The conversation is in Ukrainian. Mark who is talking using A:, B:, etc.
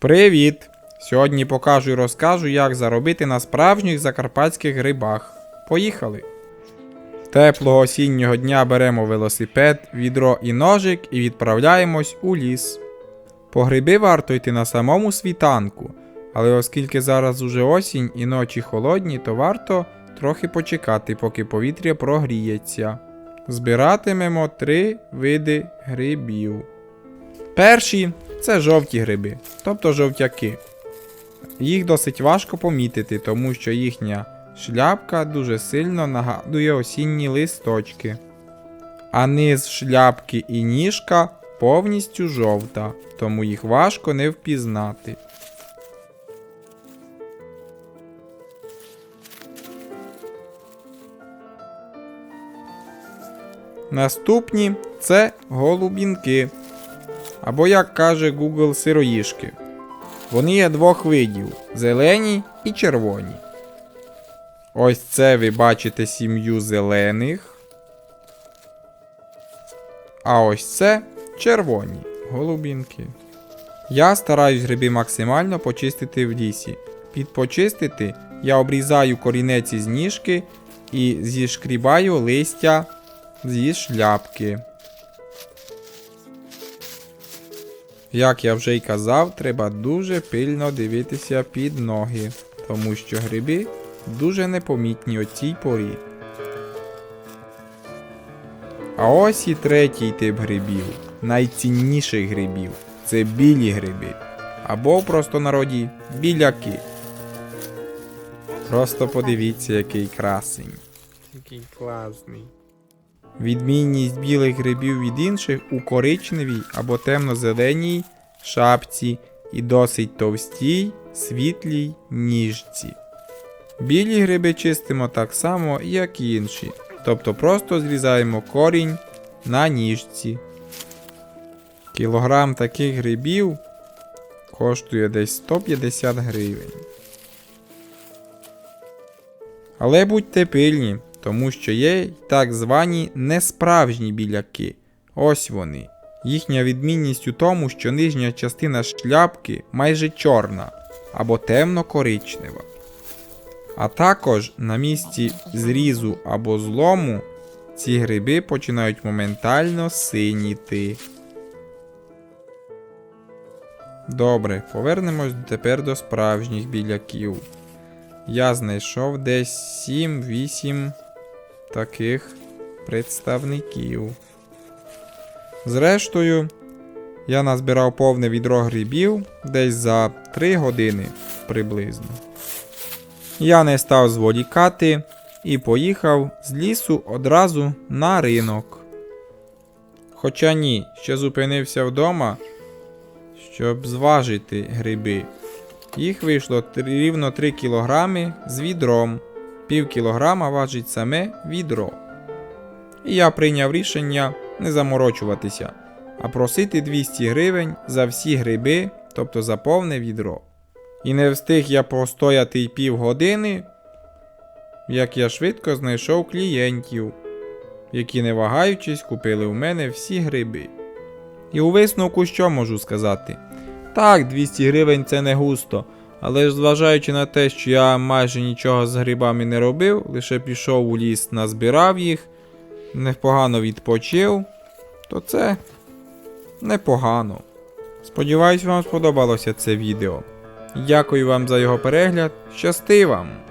A: Привіт! Сьогодні покажу і розкажу, як заробити на справжніх закарпатських грибах. Поїхали! Теплого осіннього дня беремо велосипед, відро і ножик і відправляємось у ліс. По гриби варто йти на самому світанку, але оскільки зараз уже осінь і ночі холодні, то варто трохи почекати, поки повітря прогріється. Збиратимемо три види грибів. Перші це жовті гриби, тобто жовтяки. Їх досить важко помітити, тому що їхня шляпка дуже сильно нагадує осінні листочки. А низ шляпки і ніжка повністю жовта, тому їх важко не впізнати. Наступні це голубінки. Або, як каже Google, сироїшки. Вони є двох видів: зелені і червоні. Ось це ви бачите сім'ю зелених. А ось це червоні голубінки. Я стараюсь гриби максимально почистити в лісі. Під почистити я обрізаю корінець із ніжки і зішкрібаю листя зі шляпки. Як я вже й казав, треба дуже пильно дивитися під ноги, тому що гриби дуже непомітні о цій порі. А ось і третій тип грибів, найцінніших грибів це білі гриби. Або в простонароді біляки. Просто подивіться, який красень.
B: Який класний.
A: Відмінність білих грибів від інших у коричневій або темно-зеленій шапці і досить товстій, світлій ніжці. Білі гриби чистимо так само, як і інші, тобто просто зрізаємо корінь на ніжці. Кілограм таких грибів коштує десь 150 гривень. Але будьте пильні, тому що є так звані несправжні біляки. Ось вони. Їхня відмінність у тому, що нижня частина шляпки майже чорна або темно-коричнева. А також на місці зрізу або злому ці гриби починають моментально синіти. Добре, повернемось тепер до справжніх біляків. Я знайшов десь 7-8 таких представників. Зрештою, я назбирав повне відро грибів десь за 3 години приблизно. Я не став зволікати і поїхав з лісу одразу на ринок. Хоча ні, ще зупинився вдома, щоб зважити гриби. Їх вийшло рівно 3 кілограми з відром. Пів кілограма важить саме відро. І я прийняв рішення не заморочуватися, а просити 200 гривень за всі гриби, тобто за повне відро. І не встиг я постояти й півгодини, як я швидко знайшов клієнтів, які, не вагаючись, купили у мене всі гриби. І у висновку що можу сказати? Так, 200 гривень це не густо. Але ж зважаючи на те, що я майже нічого з грибами не робив, лише пішов у ліс, назбирав їх, непогано відпочив, то це непогано. Сподіваюсь, вам сподобалося це відео. Дякую вам за його перегляд. Щасти вам!